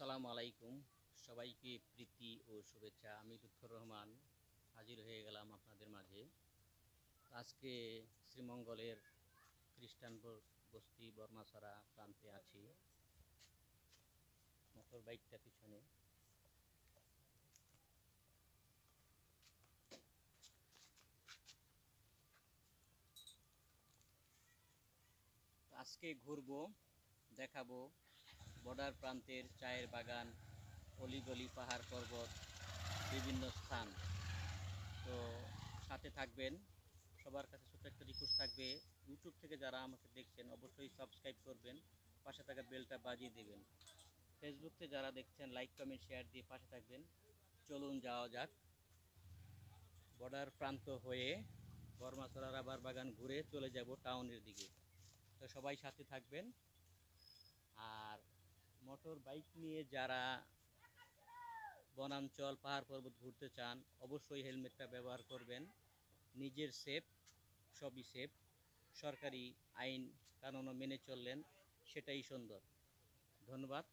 আসসালামু আলাইকুম। সবাইকে প্রীতি ও শুভেচ্ছা। আমি লুৎফর রহমান, হাজির হয়ে গেলাম আপনাদের মাঝে। আজকে শ্রীমঙ্গলের খ্রিস্টান বস্তি বর্মাছড়া প্রান্তে আছি। মোটর বাইকটা পিছনে। আজকে ঘুরবো, দেখাবো। বর্ডার প্রান্তের চায়ের বাগান, অলিগলি পাহাড় পর্বত, বিভিন্ন স্থান। তো সাথে থাকবেন। সবার কাছে ছোট্ট একটা রিকোয়েস্ট থাকবে। ইউটিউব থেকে যারা আমাকে দেখছেন, অবশ্যই সাবস্ক্রাইব করবেন, পাশে থাকা বেলটা বাজিয়ে দেবেন। ফেসবুক থেকে যারা দেখছেন লাইক কমেন্ট শেয়ার দিয়ে পাশে থাকবেন। চলুন যাওয়া যাক। বর্ডার প্রান্ত হয়ে বর্মাচড়া রাবার বাগান ঘুরে চলে যাব টাউনের দিকে। তো সবাই সাথে থাকবেন। মোটর বাইক নিয়ে যারা বনাঞ্চল, পাহাড় পর্বত ঘুরতে চান, অবশ্যই হেলমেটটা ব্যবহার করবেন। নিজের সেফ, সবই সেফ। সরকারি আইন, কানুনও মেনে চললেন, সেটাই সুন্দর। ধন্যবাদ।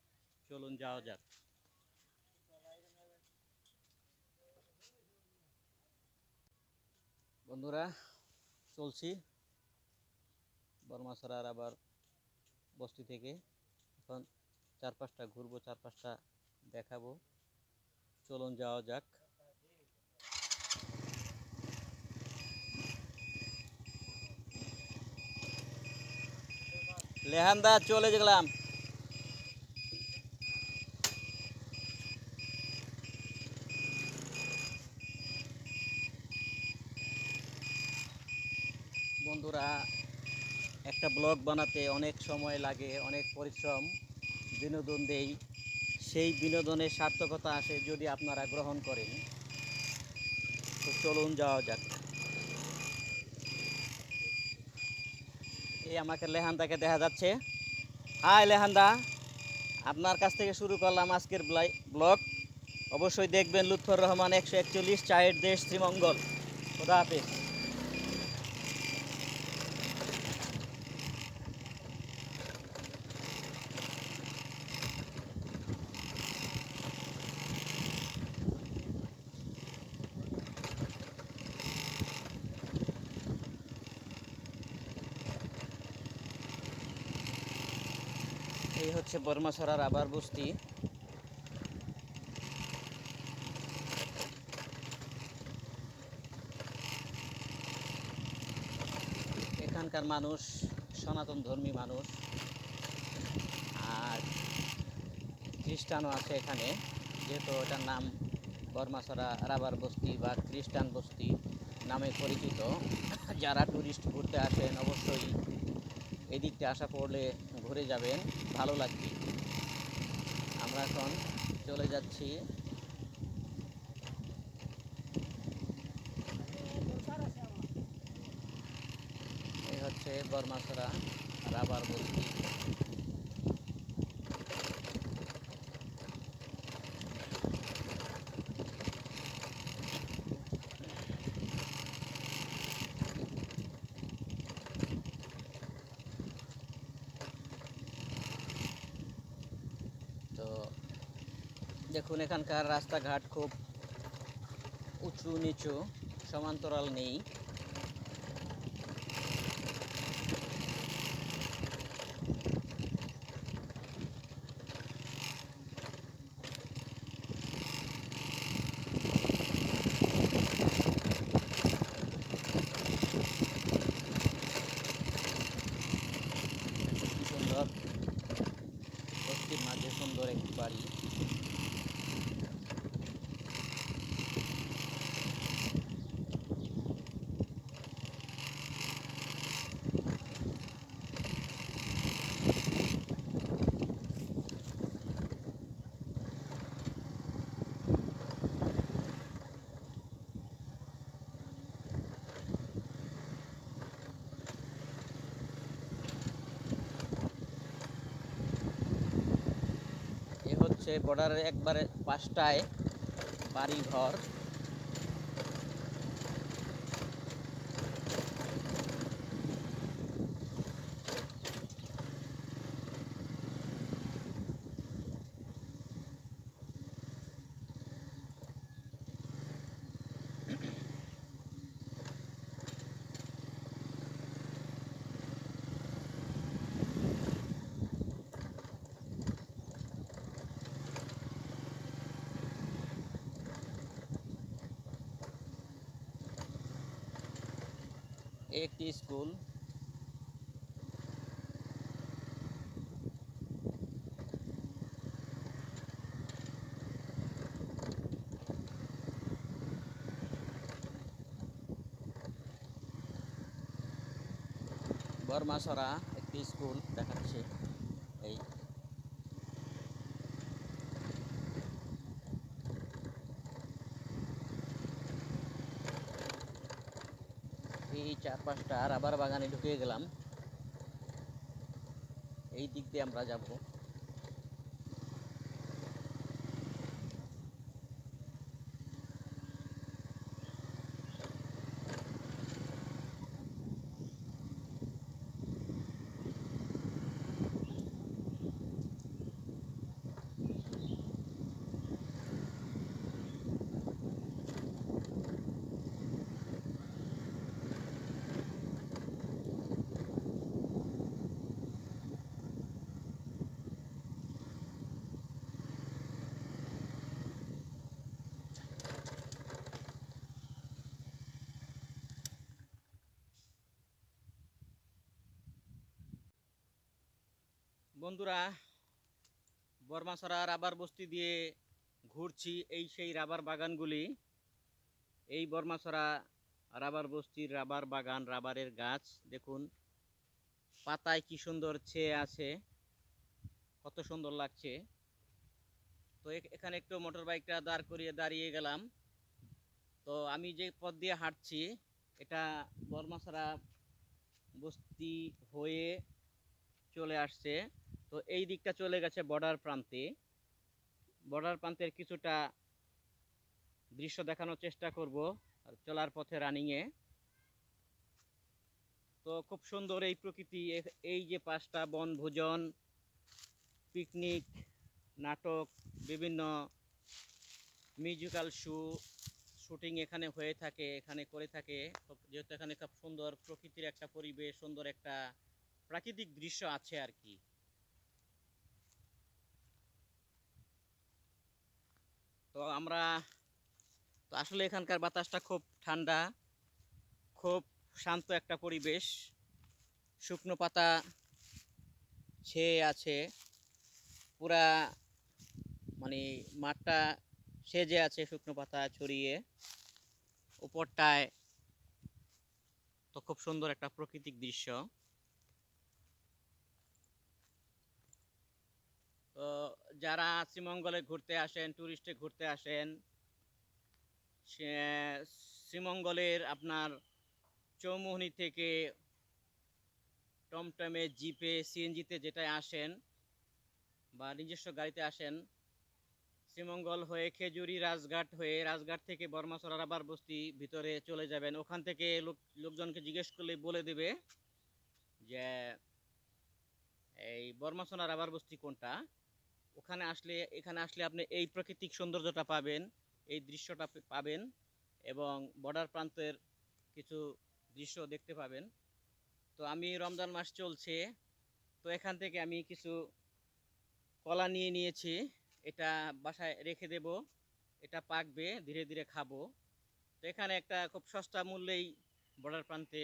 চলুন যাওয়া যাক। বন্ধুরা, চলছি। বর্মাছড়ার আবার বস্তি থেকে। এখন চার পাঁচটা ঘুরবো চার পাঁচটা দেখাবো। চলুন যাওয়া যাক। লেহান্দা চলে গেলাম। বন্ধুরা, একটা ব্লগ বানাতে অনেক সময় লাগে, অনেক পরিশ্রম। বিনোদন দেই। সেই বিনোদনের সার্থকতা আসে যদি আপনারা গ্রহণ করেন। তো চলুন যাওয়া যাক। এই আমাকে লেহান্দাকে দেখা যাচ্ছে। হাই লেহান্দা, আপনার কাছ থেকে শুরু করলাম আজকের ব্লগ। অবশ্যই দেখবেন লুৎফর রহমান একশো একচল্লিশ, চায়ের দেশ শ্রীমঙ্গল। খোদা হাফেজ। বর্মাছড়ার আবার বস্তি। এখানকার মানুষ সনাতন ধর্মী মানুষ। আর খ্রিস্টানও আছে এখানে, যেহেতু এটার নাম বর্মাছড়া রাবার বস্তি বা খ্রিস্টান বস্তি নামে পরিচিত। যারা ট্যুরিস্ট ঘুরতে আসেন অবশ্যই এদিকটা আসা পড়লে ঘুরে যাবেন, ভালো লাগবে। আমরা এখন চলে যাচ্ছি। এই হচ্ছে বর্মাসরা রাবার বস্তি তো দেখুন এখানকার রাস্তাঘাট খুব উঁচু নিচু সমান্তরাল নেই কি সুন্দর বস্তির মাঝে সুন্দর একটি বাড়ি এ হচ্ছে বর্ডারের একবারে পাশটায় বাড়ি ঘর একটি স্কুল। বর্মাসরা একটি স্কুল দেখাচ্ছে এই এই চার পাঁচটা রাবার বাগানে ঢুকে গেলাম। এই দিক দিয়ে আমরা যাব। বন্ধুরা বর্মাসরা রাবার বস্তি দিয়ে ঘুরছি এই সেই রাবার বাগানগুলি। এই বর্মাসরা রাবার বস্তির রাবার বাগান, রাবারের গাছ, দেখুন, পাতায় কি সুন্দর ছেয়ে আছে, কত সুন্দর লাগছে। তো এখানে একটু মোটর বাইকটা দাঁড় করিয়ে দাঁড়িয়ে গেলাম। তো আমি যে পথ দিয়ে হাঁটছি, এটা বর্মাসরা বস্তি হয়ে চলে আসছে। তো এই দিকটা চলে গেছে বর্ডার প্রান্তে। বর্ডার প্রান্তের কিছুটা দৃশ্য দেখানোর চেষ্টা করব চলার পথে রানিংয়ে তো খুব সুন্দর এই প্রকৃতি এই যে পাঁচটা বনভোজন পিকনিক নাটক, বিভিন্ন মিউজিক্যাল শো শুটিং এখানে হয়ে থাকে, এখানে করে থাকে। যেহেতু এখানে খুব সুন্দর প্রকৃতির একটা পরিবেশ, সুন্দর একটা প্রাকৃতিক দৃশ্য আছে আর কি। তো আমরা, তো আসলে এখানকার বাতাসটা খুব ঠান্ডা, খুব শান্ত একটা পরিবেশ। শুকনো পাতা ছেয়ে আছে, পুরা মানে মাঠটা সেজে আছে শুকনো পাতা ছড়িয়ে। উপরটায় তো খুব সুন্দর একটা প্রাকৃতিক দৃশ্য। যারা শ্রীমঙ্গলে ঘুরতে আসেন ট্যুরিস্টে ঘুরতে আসেন শ্রীমঙ্গলের আপনার চৌমোহনী থেকে টমটমে, জিপে, সিএনজিতে যেটায় আসেন বা নিজস্ব গাড়িতে আসেন, শ্রীমঙ্গল হয়ে খেজুরি রাজঘাট হয়ে রাজঘাট থেকে বর্মাসরা রাবার বস্তি ভিতরে চলে যাবেন। ওখান থেকে লোক, লোকজনকে জিজ্ঞেস করলে বলে দেবে যে, এই বর্মাসনা রাবার বস্তি কোনটা? ওখানে আসলে, এখানে আসলে আপনি এই প্রাকৃতিক সৌন্দর্যটা পাবেন, এই দৃশ্যটা পাবেন এবং বর্ডার প্রান্তের কিছু দৃশ্য দেখতে পাবেন। তো আমি রমজান মাস চলছে, তো এখান থেকে আমি কিছু কলা নিয়ে নিয়েছি, এটা বাসায় রেখে দেব, এটা পাকবে, ধীরে ধীরে খাব। তো এখানে একটা খুব সস্তা মূল্যেই বর্ডার প্রান্তে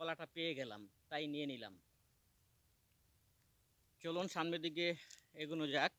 কলাটা পেয়ে গেলাম, তাই নিয়ে নিলাম। চলুন সামনের দিকে এগোনো যাক।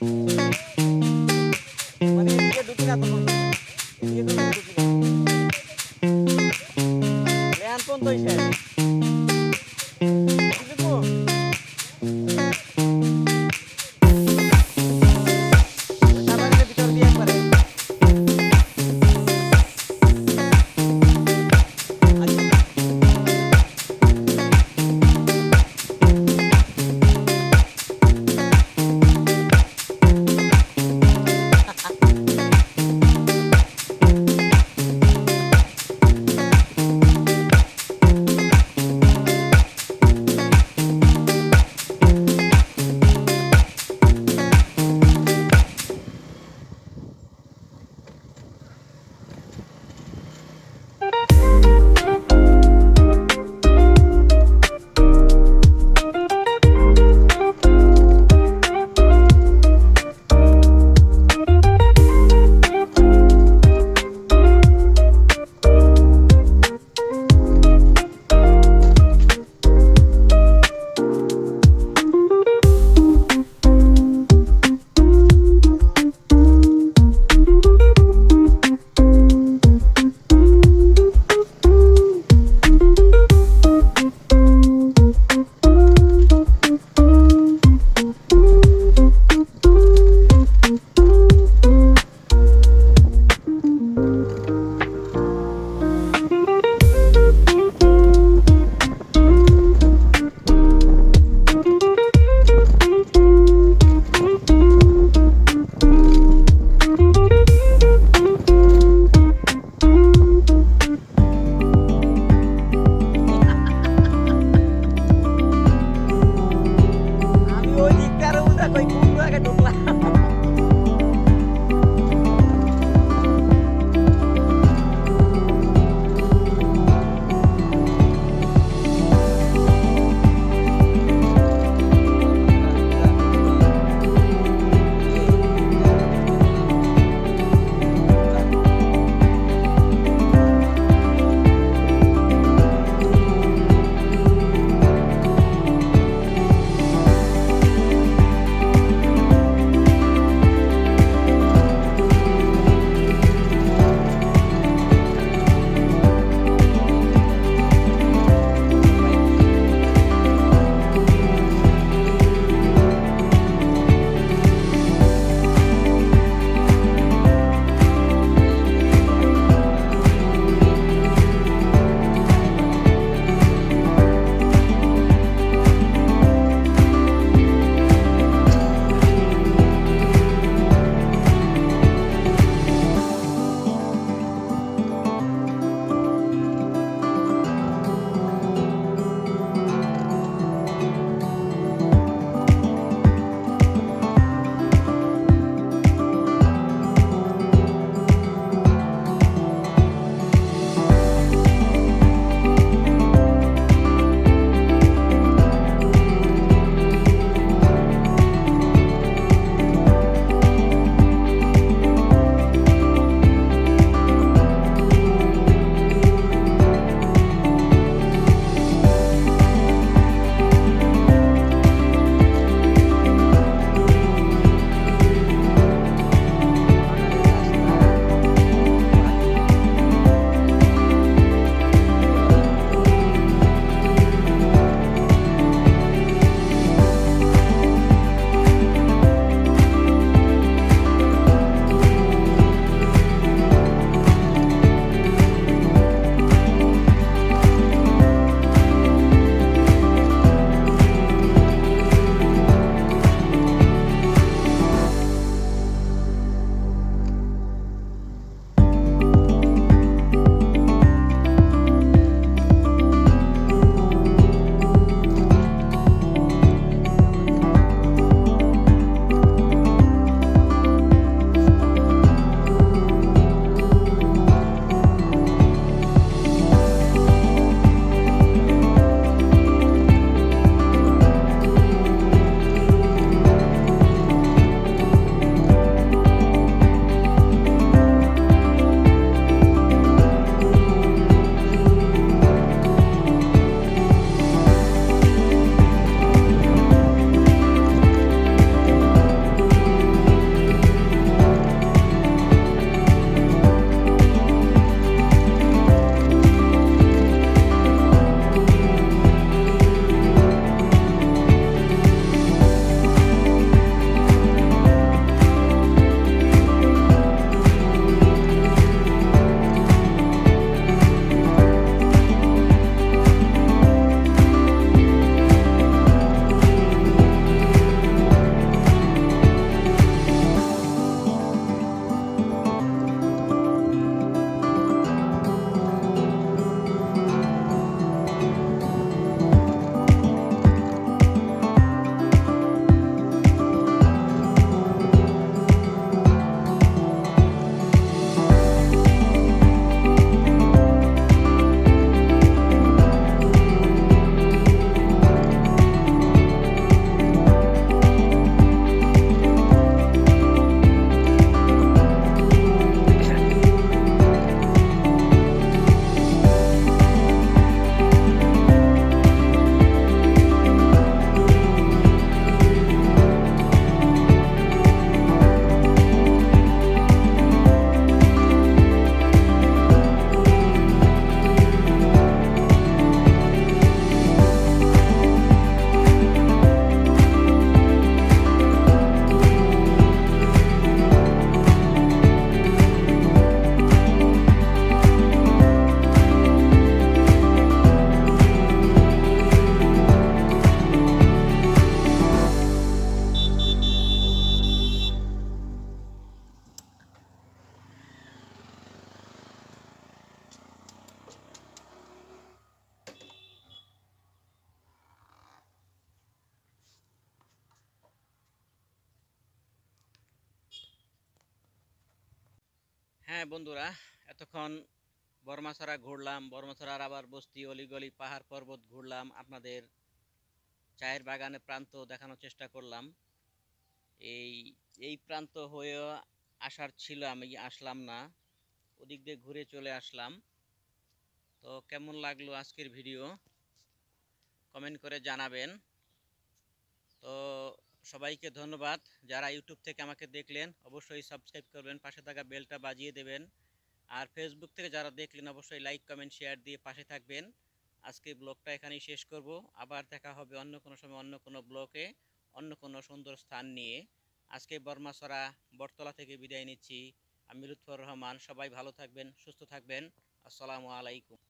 Mm-hmm. হ্যাঁ বন্ধুরা, এতক্ষণ বর্মাছড়া ঘুরলাম, বর্মাছড়ার আবার বস্তি, অলিগলি, পাহাড় পর্বত ঘুরলাম, আপনাদের চায়ের বাগানে প্রান্ত দেখানোর চেষ্টা করলাম। এই এই প্রান্ত হয়ে আসার ছিল, আমি আসলাম না, ওদিক দিয়ে ঘুরে চলে আসলাম। তো কেমন লাগল আজকের ভিডিও? কমেন্ট করে জানাবেন। তো সবাইকে ধন্যবাদ। যারা ইউটিউব থেকে আমাকে দেখলেন, অবশ্যই সাবস্ক্রাইব করবেন, পাশে থাকা বেলটা বাজিয়ে দেবেন। আর ফেসবুক থেকে যারা দেখলেন, অবশ্যই লাইক কমেন্ট শেয়ার দিয়ে পাশে থাকবেন। আজকে ব্লগটা এখানেই শেষ করব। আবার দেখা হবে অন্য কোনো সময়, অন্য কোনো ব্লকে অন্য কোনো সুন্দর স্থান নিয়ে। আজকে বর্মাসরা বটতলা থেকে বিদায় নিচ্ছি। আমি লুৎফর রহমান, সবাই ভালো থাকবেন, সুস্থ থাকবেন। আসসালামু আলাইকুম।